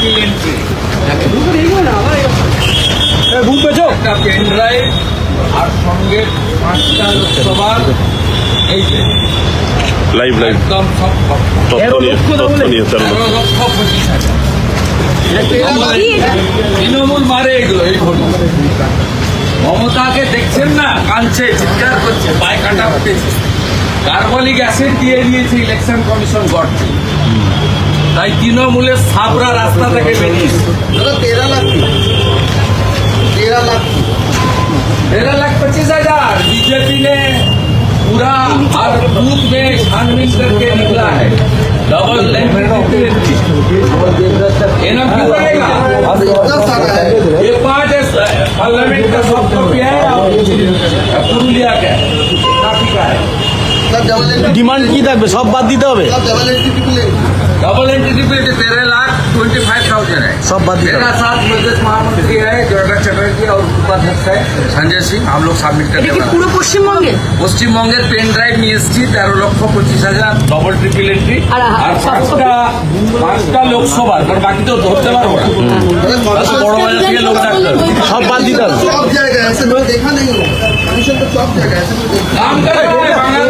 Single entry ঘুম পেছো একটা pen drive আর সঙ্গে পাঁচটা লোকসভার এই লাইভ লাইভ একদম সব তথ্য নিয়ে তথ্য নিয়ে তেরো তেরো লক্ষ পঁচিশ হাজার তৃণমূল মারে এগুলো এই ঘটনা। মমতাকে দেখছেন না? কাঁদছে চিৎকার করছে পায়ে কাটা উঠেছে কার্বলিক অ্যাসিড দিয়ে দিয়েছে ইলেকশন কমিশন গড়তে তাই তৃণমূলের সাবরা রাস্তা থেকে বেরিয়েছে दादा तेरह लाख की तेरह लाख की तेरह लाख पच्चीस हजार बीजेपी ने पूरा हर बूथ में छानबीन करके निकला है डबल ये नाम क्यों रहेगा दस सारा है ये पार्ट है पार्लियामेंट का सॉफ्ट कॉपी है और पुरुलिया का ডিমান্ড কি থাকবে সব বাদ দিতে হবে सब double entry triple entry double entry पे तेरह लाख ट्वेंटी फाइव थाउजेंड है सब बात ही मेरा साथ प्रदेश महामंत्री है जयगा चटर्जी और उपाध्यक्ष है संजय सिंह हम लोग सबमिट এটা करके কি बना- পুরো পশ্চিমবঙ্গে পশ্চিমবঙ্গের পেন ড্রাইভ নিয়ে এসেছি তেরো লক্ষ পঁচিশ হাজার ডবল ট্রিপল এন্ট্রি আর- আর পাঁচটা পাঁচটা লোকসভার কারণ বাকি তো ধরতে পারবো না दादा বড় বাজার থেকে লোক ডাকতে হবে। সব বাদ দিতে হবে सब जाएगा ऐसे मैंने देखा नहीं हूँ कमीशन तो सब जाएगा ऐसे मैंने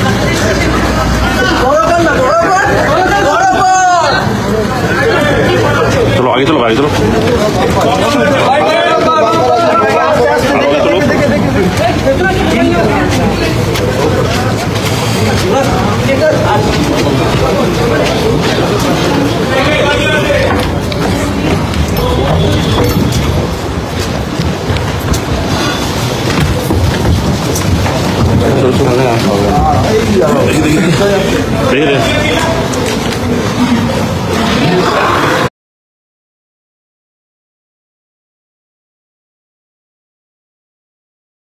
চলো আগে চলো আগে চলো আরো আগে চলো চলো, চলো। দেখি দেখি দেখি রে